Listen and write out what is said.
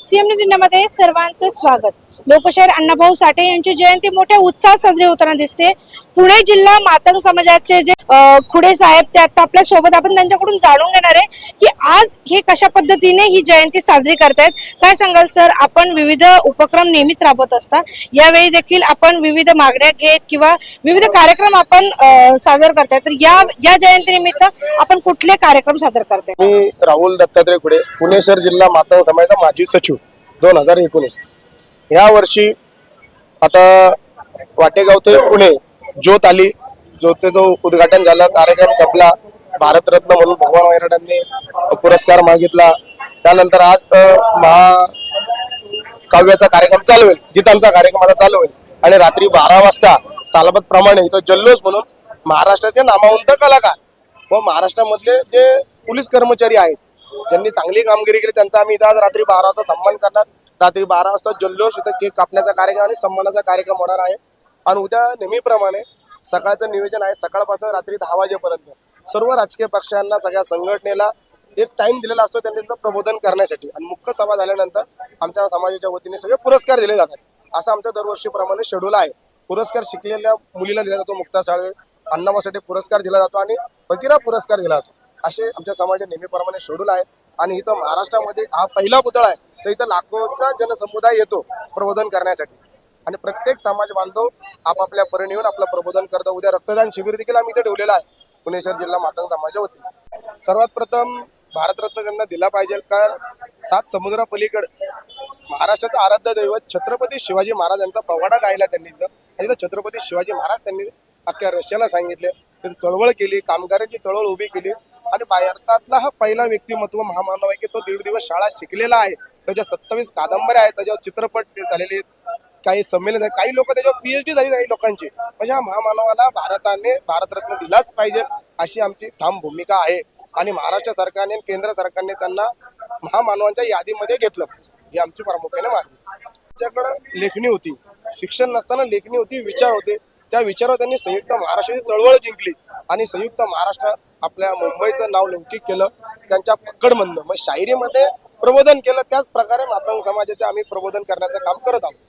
CM news इंडियामध्ये सर्वांचं स्वागत. लोकशाहीर अण्णाभाऊ साठे यांची जयंती मोठ्या उत्साहात साजरी होताना दिसते. पुणे जिल्हा मातंग समाजाचे जे खुडे साहेब ते आता आपल्यासोबत आपण त्यांच्याकडून जाणून घेणार आहे की आज हे कशा पद्धतीने ही जयंती साजरी करतायत. काय सांगाल सर? आपण विविध उपक्रम नेहमीच राबवत असता. यावेळी देखील आपण विविध मागण्या घेत किंवा विविध कार्यक्रम आपण सादर करताय तर या या जयंतीनिमित्त आपण कुठले कार्यक्रम सादर करताय? मी राहुल दत्तात्रय खुडे पुणे शहर जिल्हा मातंग समाजाचा माजी सचिव दोन हजार एकोणीस. ह्या वर्षी आता वाटेगाव ते पुणे ज्योत आली. ज्योतीचं उद्घाटन झालं. कार्यक्रम संपला. भारतरत्न म्हणून भगवान वैराटांनी पुरस्कार मागितला. त्यानंतर आज महा काव्याचा कार्यक्रम चालू होईल. गीतांचा कार्यक्रम आता चालू होईल. आणि रात्री बारा वाजता सालबत प्रमाणे इथं जल्लोष म्हणून महाराष्ट्राचे नामावंत कलाकार व महाराष्ट्रामधले जे पोलीस कर्मचारी आहेत ज्यांनी चांगली कामगिरी केली त्यांचा आम्ही इथं आज रात्री बारा वाजता सन्मान करणार. रात्री बारा वाजता जल्लोष इथं केक कापण्याचा कार्यक्रम आणि सन्मानाचा कार्यक्रम होणार आहे. आणि उद्या नेहमीप्रमाणे सकाळचं नियोजन आहे. सकाळपासून रात्री दहा वाजेपर्यंत सर्व राजकीय पक्षांना सगळ्या संघटनेला एक टाइम दिलेला असतो त्यांनी प्रबोधन करण्यासाठी. आणि मुख्य सभा झाल्यानंतर आमच्या समाजाच्या वतीने सगळे पुरस्कार दिले जातात. असं आमच्या दरवर्षीप्रमाणे शेड्यूल आहे. पुरस्कार शिकलेल्या मुलीला दिला जातो मुक्ता साळवे अण्णाभासाठी पुरस्कार दिला जातो आणि फकीरा पुरस्कार दिला जातो. असे आमच्या समाजात नेहमीप्रमाणे शेड्यूल आहे. आणि इथं महाराष्ट्रामध्ये हा पहिला पुतळा आहे. तर इथं लाखोचा जनसमुदाय येतो प्रबोधन करण्यासाठी. आणि प्रत्येक समाज बांधव आपापल्या परीने येऊन आपलं प्रबोधन करतो. उद्या रक्तदान शिबिर देखील आम्ही इथे ठेवलेलं आहे. पुणे शहर जिल्हा मातंग समाजा वतीने. सर्वात प्रथम भारतरत्न त्यांना दिला पाहिजे कारण सात समुद्रापलीकड महाराष्ट्राचं आराध्य दैवत छत्रपती शिवाजी महाराज यांचा पवाडा गायला त्यांनी इथं. आणि इथं छत्रपती शिवाजी महाराज त्यांनी अख्ख्या रशियाला सांगितले. तिथे चळवळ केली कामगारांची चळवळ उभी केली. आणि भारतातला हा पहिला व्यक्तिमत्व महामानव आहे की तो दीड दिवस शाळा शिकलेला आहे. त्याच्या सत्तावीस कादंबऱ्या आहेत त्याच्यावर चित्रपट झालेले आहेत काही संमेलन काही लोक त्याच्यावर पीएचडी झाली काही लोकांची. म्हणजे हा महामानवाला भारताने भारतरत्न दिलाच पाहिजे अशी आमची ठाम भूमिका आहे. आणि महाराष्ट्र सरकारने केंद्र सरकारने त्यांना महामानवांच्या यादीमध्ये घेतलं पाहिजे. ही आमची प्रामुख्याने मागणी. त्यांच्याकडं लेखणी होती. शिक्षण नसताना लेखणी होती विचार होते. त्या विचारावर त्यांनी संयुक्त महाराष्ट्राची चळवळ जिंकली. आणि संयुक्त महाराष्ट्रात आपल्या मुंबईचं नाव लौकिक केलं. त्यांच्या पकडमधनं मग शायरीमध्ये प्रबोधन केलं त्याच प्रकारे मातंग समाजाचे आम्ही प्रबोधन करण्याचं काम करत आहोत.